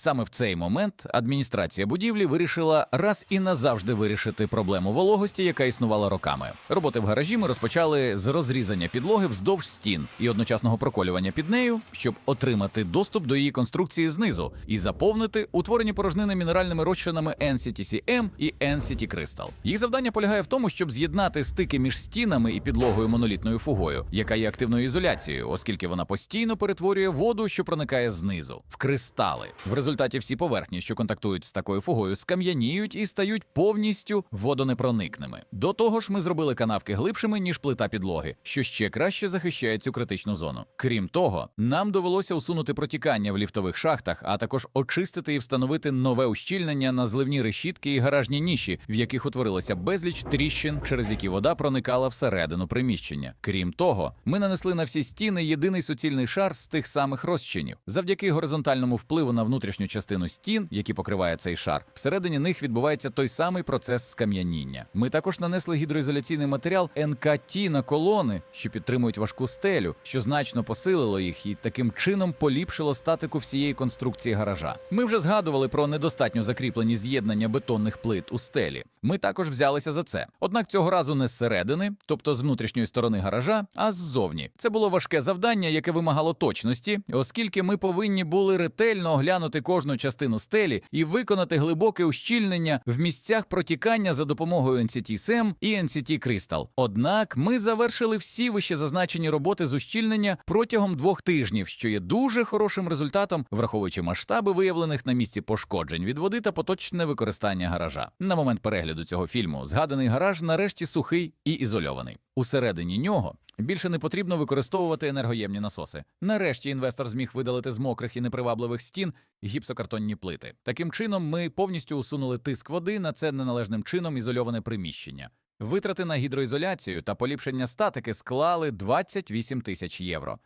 Саме в цей момент адміністрація будівлі вирішила раз і назавжди вирішити проблему вологості, яка існувала роками. Роботи в гаражі ми розпочали з розрізання підлоги вздовж стін і одночасного проколювання під нею, щоб отримати доступ до її конструкції знизу і заповнити утворені порожнини мінеральними розчинами NCTCM і NCT Crystal. Їх завдання полягає в тому, щоб з'єднати стики між стінами і підлогою монолітною фугою, яка є активною ізоляцією, оскільки вона постійно перетворює воду, що проникає знизу, в кристали. В результаті всі поверхні, що контактують з такою фугою, скам'яніють і стають повністю водонепроникними. До того ж, ми зробили канавки глибшими ніж плита підлоги, що ще краще захищає цю критичну зону. Крім того, нам довелося усунути протікання в ліфтових шахтах, а також очистити і встановити нове ущільнення на зливні решітки і гаражні ніші, в яких утворилося безліч тріщин, через які вода проникала всередину приміщення. Крім того, ми нанесли на всі стіни єдиний суцільний шар з тих самих розчинів. Завдяки горизонтальному впливу на внутрішню частину стін, які покриває цей шар, всередині них відбувається той самий процес скам'яніння. Ми також нанесли гідроізоляційний матеріал НКТ на колони, що підтримують важку стелю, що значно посилило їх і таким чином поліпшило статику всієї конструкції гаража. Ми вже згадували про недостатньо закріплені з'єднання бетонних плит у стелі. Ми також взялися за це. Однак цього разу не зсередини, тобто з внутрішньої сторони гаража, а ззовні. Це було важке завдання, яке вимагало точності, оскільки ми повинні були ретельно оглянути кожну частину стелі і виконати глибоке ущільнення в місцях протікання за допомогою NCT SEM і NCT Crystal. Однак ми завершили всі вище зазначені роботи з ущільнення протягом двох тижнів, що є дуже хорошим результатом, враховуючи масштаби виявлених на місці пошкоджень від води та поточне використання гаража. На момент перегляду цього фільму згаданий гараж нарешті сухий і ізольований. Усередині нього більше не потрібно використовувати енергоємні насоси. Нарешті інвестор зміг видалити з мокрих і непривабливих стін гіпсокартонні плити. Таким чином, ми повністю усунули тиск води на це неналежним чином ізольоване приміщення. Витрати на гідроізоляцію та поліпшення статики склали 28 тисяч євро.